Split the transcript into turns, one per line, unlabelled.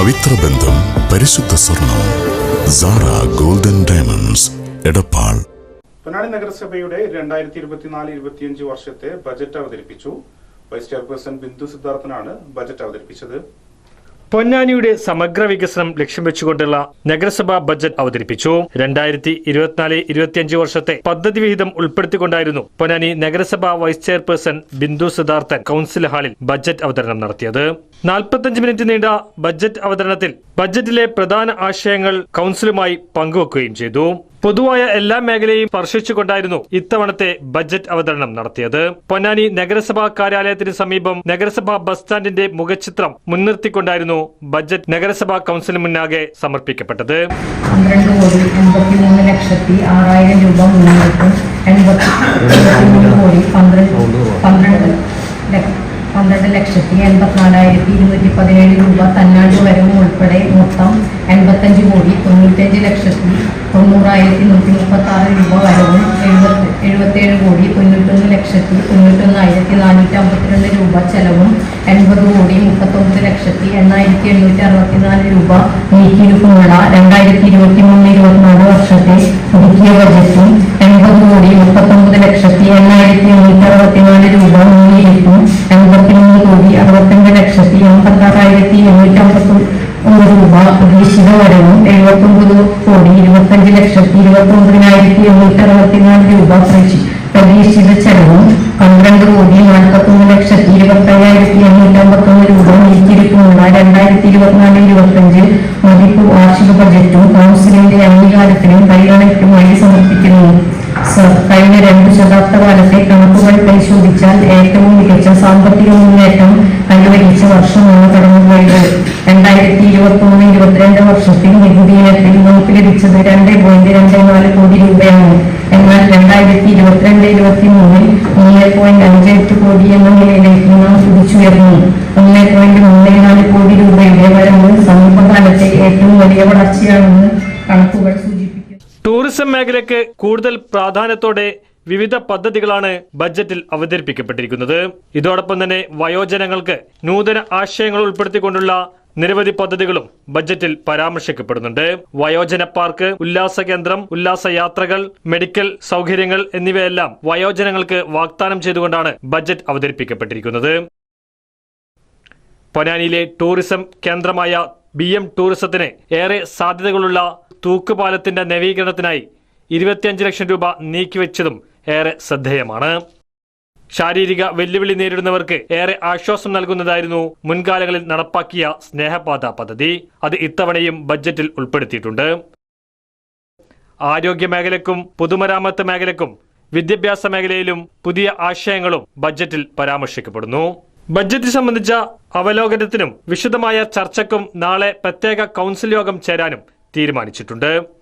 പവിത്ര ബന്ധം പരിശുദ്ധ സ്വർണം സാറ ഗോൾഡൻ ഡയമണ്ട്സ് എടപ്പാൾ.
പൊന്നാടി നഗരസഭയുടെ രണ്ടായിരത്തി ഇരുപത്തിനാല് ഇരുപത്തിയഞ്ച് വർഷത്തെ ബജറ്റ് അവതരിപ്പിച്ചു. വൈസ് ചെയർപേഴ്സൺ ബിന്ദു സിദ്ധാർത്ഥനാണ് ബജറ്റ് അവതരിപ്പിച്ചത്.
പൊന്നാനിയുടെ സമഗ്ര വികസനം ലക്ഷ്യം വെച്ചുകൊണ്ടുള്ള നഗരസഭാ ബജറ്റ് അവതരിപ്പിച്ചു. രണ്ടായിരത്തി ഇരുപത്തിനാല് ഇരുപത്തിയഞ്ച് വർഷത്തെ പദ്ധതി വിഹിതം ഉൾപ്പെടുത്തിക്കൊണ്ടായിരുന്നു പൊന്നാനി നഗരസഭാ vice chairperson Bindu Siddharthan council ഹാളിൽ ബജറ്റ് അവതരണം നടത്തിയത്. നാൽപ്പത്തഞ്ച് മിനിറ്റ് നീണ്ട ബജറ്റ് അവതരണത്തിൽ ബജറ്റിലെ പ്രധാന ആശയങ്ങൾ കൌൺസിലുമായി പങ്കുവെക്കുകയും ചെയ്തു. പൊതുവായ എല്ലാ മേഖലയും സ്പർശിച്ചുകൊണ്ടായിരുന്നു ഇത്തവണത്തെ ബജറ്റ് അവതരണം നടത്തിയത്. പൊന്നാനി നഗരസഭാ കാര്യാലയത്തിന് സമീപം നഗരസഭാ ബസ് സ്റ്റാൻഡിന്റെ മുഖചിത്രം മുൻനിർത്തിക്കൊണ്ടായിരുന്നു ബജറ്റ് നഗരസഭാ കൌൺസിലിന് മുന്നാകെ സമർപ്പിക്കപ്പെട്ടത്.
രൂപ ലക്ഷത്തി എൺപത്തിനാലായിരത്തി ഇരുന്നൂറ്റി പതിനേഴ് രൂപ തന്നാണ്ട് വരവും ഉൾപ്പെടെ മൊത്തം എൺപത്തഞ്ച് കോടി തൊണ്ണൂറ്റഞ്ച് ലക്ഷത്തി തൊണ്ണൂറായിരത്തി നൂറ്റി മുപ്പത്തി ആറ് രൂപ വരവും എഴുപത്തി എഴുപത്തേഴ് കോടി തൊണ്ണൂറ്റൊന്ന് ലക്ഷത്തി തൊണ്ണൂറ്റൊന്നായിരത്തി നാനൂറ്റി അമ്പത്തിരണ്ട് രൂപ ചെലവും എൺപത് കോടി മുപ്പത്തൊമ്പത് ലക്ഷത്തി എണ്ണായിരത്തി എണ്ണൂറ്റി അറുപത്തിനാല് രൂപ നീക്കിയിരിപ്പുമുള്ള രണ്ടായിരത്തി ഇരുപത്തി മൂന്ന് ഇരുപത്തിനാല് വർഷത്തെ പുതുക്കിയ ബജറ്റും എൺപത് കോടി മുപ്പത്തൊമ്പത് വരവും എഴുപത്തൊമ്പത് കോടി ഇരുപത്തഞ്ച് ലക്ഷത്തി ഇരുപത്തൊമ്പതിനായിരത്തി എണ്ണൂറ്റി അറുപത്തിനാല് രൂപ പ്രതീക്ഷ- പ്രതീക്ഷിത ചെലവും പന്ത്രണ്ട് കോടി നാൽപ്പത്തൊന്ന് ലക്ഷത്തി ഇരുപത്തി അയ്യായിരത്തി എണ്ണൂറ്റി അമ്പത്തൊന്ന് രൂപ നീക്കിയിരിക്കുന്ന രണ്ടായിരത്തി ഇരുപത്തിനാല് ഇരുപത്തഞ്ച് മതിപ്പ് വാർഷിക ബജറ്റും കൗൺസിലിന്റെ അംഗീകാരത്തിനും പരിഗണനയ്ക്കുമായി സമർപ്പിക്കുന്നു. സർ കഴിഞ്ഞ രണ്ട് ശതാബ്ദ കാലത്തെ കണക്കുകൾ പരിശോധിച്ചാൽ വർഷത്തിൽ നികുതി ഇനത്തിൽ നമുക്ക് ലഭിച്ചത് രണ്ട് പോയിന്റ് രണ്ട് നാല് കോടി രൂപയാണ്. എന്നാൽ രണ്ടായിരത്തി ഇരുപത്തിരണ്ട് ഇരുപത്തി മൂന്നിൽ മൂന്ന് പോയിന്റ് അഞ്ച് എട്ട് കോടി എന്ന നിലയിലേക്ക് നാം കുതിച്ചുയർന്നു ഒന്ന് പോയിന്റ് മൂന്ന് നാല് കോടി രൂപയുടെ വരവ് സമീപകാലത്തെ ഏറ്റവും വലിയ വളർച്ചയാണെന്ന് കണക്കുകൾ സൂചിപ്പിക്കുന്നു.
ടൂറിസം മേഖലയ്ക്ക് കൂടുതൽ പ്രാധാന്യത്തോടെ വിവിധ പദ്ധതികളാണ് ബജറ്റിൽ അവതരിപ്പിക്കപ്പെട്ടിരിക്കുന്നത്. ഇതോടൊപ്പം തന്നെ വയോജനങ്ങൾക്ക് നൂതന ആശയങ്ങൾ ഉൾപ്പെടുത്തിക്കൊണ്ടുള്ള നിരവധി പദ്ധതികളും ബജറ്റിൽ പരാമർശിക്കപ്പെടുന്നുണ്ട്. വയോജന പാർക്ക് ഉല്ലാസ കേന്ദ്രം ഉല്ലാസ യാത്രകൾ മെഡിക്കൽ സൗകര്യങ്ങൾ എന്നിവയെല്ലാം വയോജനങ്ങൾക്ക് വാഗ്ദാനം ചെയ്തുകൊണ്ടാണ് ബജറ്റ് അവതരിപ്പിക്കപ്പെട്ടിരിക്കുന്നത്. പൊന്നാനിയിലെ ടൂറിസം കേന്ദ്രമായ ബി എം ടൂറിസത്തിന് ഏറെ സാധ്യതകളുള്ള തൂക്കുപാലത്തിന്റെ നവീകരണത്തിനായി ഇരുപത്തിയഞ്ച് ലക്ഷം രൂപ നീക്കിവെച്ചതും ഏറെ ശ്രദ്ധേയമാണ്. ശാരീരിക വെല്ലുവിളി നേരിടുന്നവർക്ക് ഏറെ ആശ്വാസം നൽകുന്നതായിരുന്നു മുൻകാലങ്ങളിൽ നടപ്പാക്കിയ സ്നേഹപാത പദ്ധതി. അത് ഇത്തവണയും ബജറ്റിൽ ഉൾപ്പെടുത്തിയിട്ടുണ്ട്. ആരോഗ്യ മേഖലക്കും പൊതുമരാമത്ത് മേഖലക്കും വിദ്യാഭ്യാസ മേഖലയിലും പുതിയ ആശയങ്ങളും ബജറ്റിൽ പരാമർശിക്കപ്പെടുന്നു. ബജറ്റ് സംബന്ധിച്ച അവലോകനത്തിനും വിശദമായ ചർച്ചയ്ക്കും നാളെ പ്രത്യേക കൗൺസിൽ യോഗം ചേരാനും തീരുമാനിച്ചിട്ടുണ്ട്.